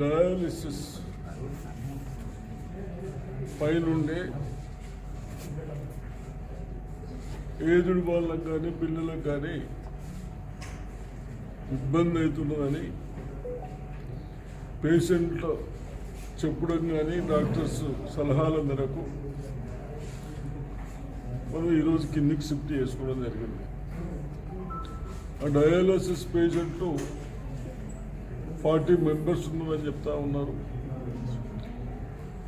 Dialysis పైనుండి ఏదుడు వాళ్ళకు కానీ పిల్లలకు కానీ ఇబ్బంది అవుతున్నదని పేషెంట్ చెప్పడం కానీ డాక్టర్స్ సలహాల మేరకు మనం ఈరోజు కిందికి షిఫ్ట్ చేసుకోవడం జరిగింది. ఆ డయాలసిస్ పేషెంట్ ఫార్టీ మెంబర్స్ ఉన్నారని చెప్తా ఉన్నారు.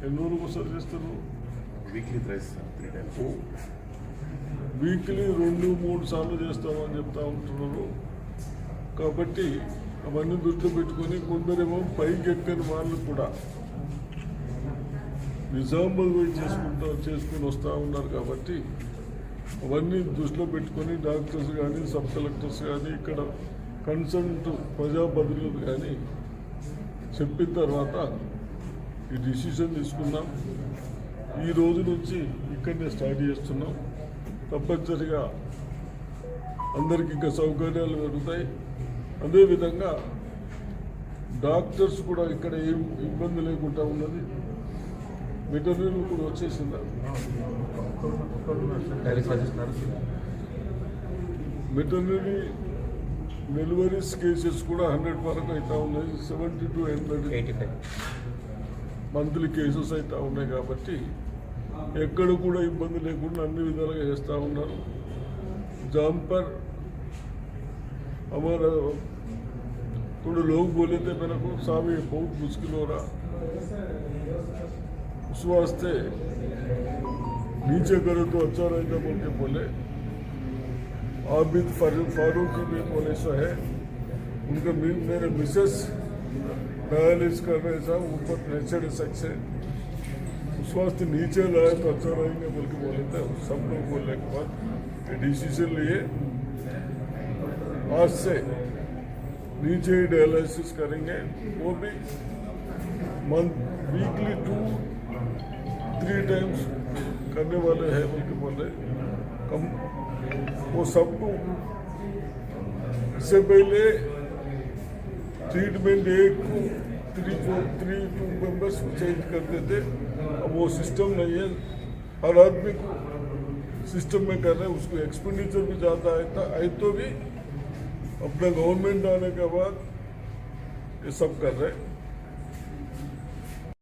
ఎన్ని రోజులకు ఒకసారి చేస్తారు? వీక్లీ వీక్లీ రెండు మూడు సార్లు చేస్తామని చెప్తా ఉంటున్నారు. కాబట్టి అవన్నీ దృష్టిలో పెట్టుకొని కొందరేమో పైకి ఎక్కని వాళ్ళు కూడా. నిజామాబాద్ పోయి చేసుకుంటా చేసుకుని వస్తూ ఉన్నారు కాబట్టి అవన్నీ దృష్టిలో పెట్టుకొని డాక్టర్స్ కానీ సబ్ కలెక్టర్స్ కానీ ఇక్కడ కన్సల్ట్ ప్రజాప్రతినిధులు కానీ చెప్పిన తర్వాత ఈ డిసిషన్ తీసుకున్నాం ఈ రోజు నుంచి ఇక్కడనే స్టార్ట్ చేస్తున్నాం తప్పనిసరిగా అందరికి ఇంకా సౌకర్యాలు పెరుగుతాయి అదేవిధంగా డాక్టర్స్ కూడా ఇక్కడ ఏం ఇబ్బంది లేకుండా ఉన్నది వెటర్నరీ కూడా వచ్చేసింది వెటర్నరీ డెలివరీస్ కేసెస్ కూడా హండ్రెడ్ వరకు అవుతా ఉన్నాయి seventy two hundred eighty five monthly cases అవుతా ఉన్నాయి కాబట్టి ఎక్కడ కూడా ఇబ్బంది లేకుండా అన్ని విధాలుగా చేస్తూ ఉన్నారు जहाँ पर हमारा थोड़े लोग बोले थे मेरे को साहब ये बहुत मुश्किल हो रहा उस वास्ते नीचे करो तो अच्छा रहेगा बोल के बोले आबिद फारूक भी बोले है। उनका मेरे मिसेस डायलिस कर रहे साहब ऊपर चढ़ सकते वास्ते नीचे लाए तो अच्छा रहेंगे बोल के बोले थे सब लोग बोलने के बाद डिसीज़न लिए। आज से नीचे ही डायलिसिस करेंगे। वो भी month weekly two three times करने वाले हैं बोल के बोले। वो सबको इससे पहले ट्रीटमेंट एक को three four three two members change करते थे। अब वो सिस्टम नहीं है। हर आदमी को सिस्टम में कर रहे हैं, उसको एक्सपेंडिचर भी ज़्यादा आता है तो भी अपना गवर्नमेंट आने के बाद ये सब कर रहे हैं।